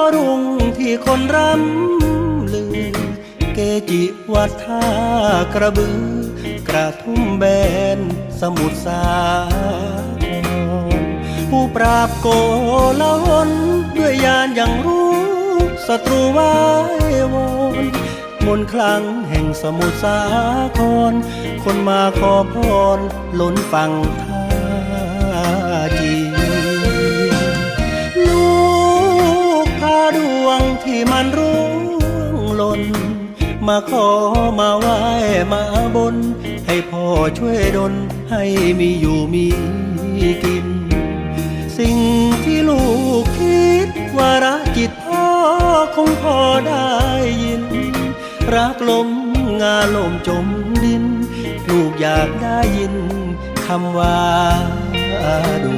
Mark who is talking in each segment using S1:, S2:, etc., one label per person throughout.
S1: พ่อรุ่งที่คนร่ำลือ เกจิวัดท่ากระบือ กระทุ่มแบนสมุทรสาครผู้ปราบโกลาหลด้วยยานอย่างรู้ศัตรูไว้วอนมนต์คลังแห่งสมุทรสาคร คนมาขอพรล้นฟังท่า มันร่วงหล่น มาขอมาไหว้มาบน ให้พ่อช่วยดลให้มีอยู่มีกิน สิ่งที่ลูกคิดว่ารักจิตพ่อคงพอได้ยิน รักลมงาลมจมดิน ลูกอยากได้ยินคำว่าดู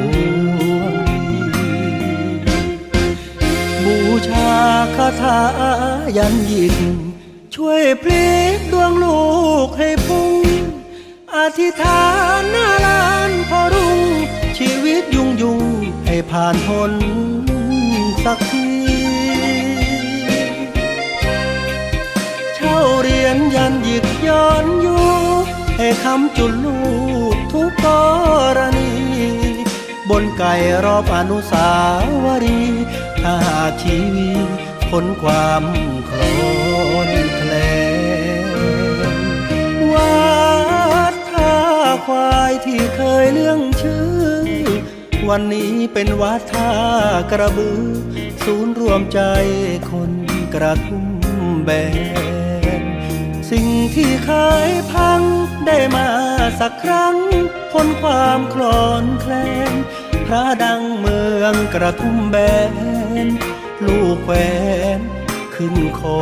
S1: คาถายันยิน ช่วยพลิกดวงลูกให้พุ่ง อธิษฐานหน้าลานพอรุ่ง ชีวิตยุ่งยุ่งให้ผ่านพ้นสักทีเช่าเรียนยันหยิกย้อนยุคให้คำจุลลูกทุกกรณี บนไก่รอบอนุสาวรีย์ถ้าชีวี พ้นความโคลนแคลนวัดท่าควายที่เคยเรื่องชื่อ วันนี้เป็นวัดท่ากระบือ ศูนย์รวมใจคนกระทุ่มแบน สิ่งที่เคยพังได้มาสักครั้งพ้นความคลอนแคลนพระดังเมืองกระทุ่มแบน ลูกแควนขึ้นคอ